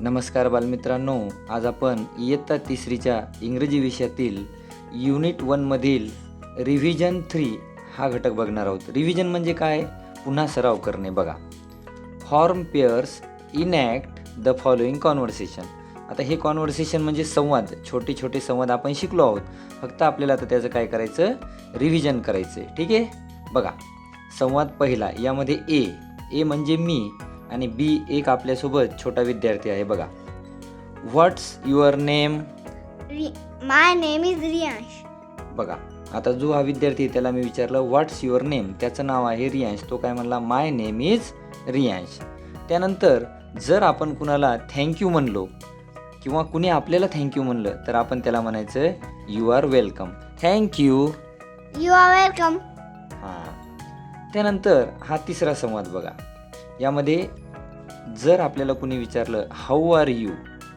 नमस्कार बालमित्रांनो आज आपण इयत्ता तिसरीच्या इंग्रजी विषयातील युनिट वनमधील रिव्हिजन थ्री हा घटक बघणार आहोत. रिव्हिजन म्हणजे काय? पुन्हा सराव करणे बघा. Form pairs enact the following conversation आता हे कॉन्व्हर्सेशन म्हणजे संवाद. छोटे छोटे संवाद आपण शिकलो आहोत. फक्त आपल्याला आता त्याचं काय करायचं? रिव्हिजन करायचं आहे ठीक आहे? बघा. संवाद पहिला यामध्ये ए. ए म्हणजे मी. आणि बी एक आपल्यासोबत छोटा विद्यार्थी आहे बघा. What's your name My name is Riyansh. बघा आता जो हा विद्यार्थी त्याला मी विचारलं व्हॉट्स युअर नेम त्याचं नाव आहे रियांश तो काय म्हणला माय नेम इज रियांश त्यानंतर जर आपण कुणाला थँक्यू म्हणलो किंवा कुणी आपल्याला थँक्यू म्हणलं तर आपण त्याला म्हणायचं you are welcome thank you You are welcome. हां. त्यानंतर हा तिसरा संवाद बघा. यामध्ये जर आपल्याला कुणी विचारलं हाऊ आर यू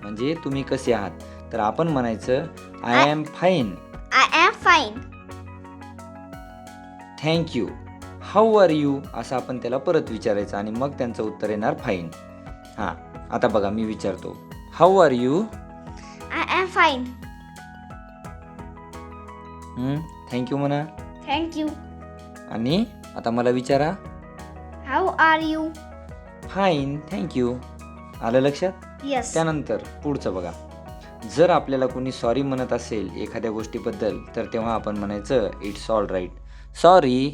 म्हणजे तुम्ही कसे आहात? तर आपण म्हणायचं I am fine I am fine. Thank you how are you असं आपण त्याला परत विचारायचं आणि मग त्यांचं उत्तर येणार फाईन हां आता बघा मी विचारतो. How are you I am fine. Thank you म्हणा. You. आणि आता मला विचारा. How are you? Fine thank you आलं लक्षात? Yes. त्यानंतर पुढचं बघा. जर आपल्याला कोणी सॉरी म्हणत असेल एखाद्या गोष्टीबद्दल तर तेव्हा आपण म्हणायचं it's all right sorry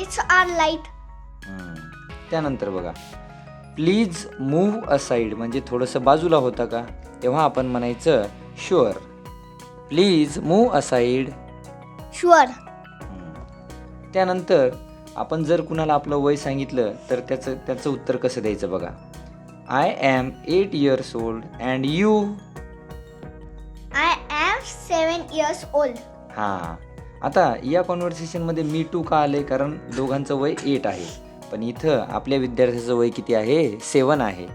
It's all right. त्यानंतर बघा. प्लीज मूव्ह असाईड म्हणजे थोडंसं बाजूला होता का? तेव्हा आपण म्हणायचं sure please move aside Sure. त्यानंतर आपण जर कुणाला आपलं वय सांगितलं तर त्याचं त्याचं उत्तर कसं द्यायचं बघा? I am eight years old and you I am seven years old. हां. आता या कॉन्व्हर्सेशनमध्ये मी टू का आले? कारण दोघांचं वय एट आहे. पण इथं आपल्या विद्यार्थ्याचं वय किती आहे? सेवन आहे.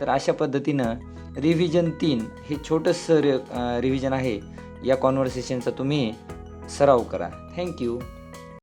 तर अशा पद्धतीनं रिव्हिजन तीन हे छोटंसं रिव्हिजन आहे. या कॉन्व्हर्सेशनचा तुम्ही सराव करा. थँक्यू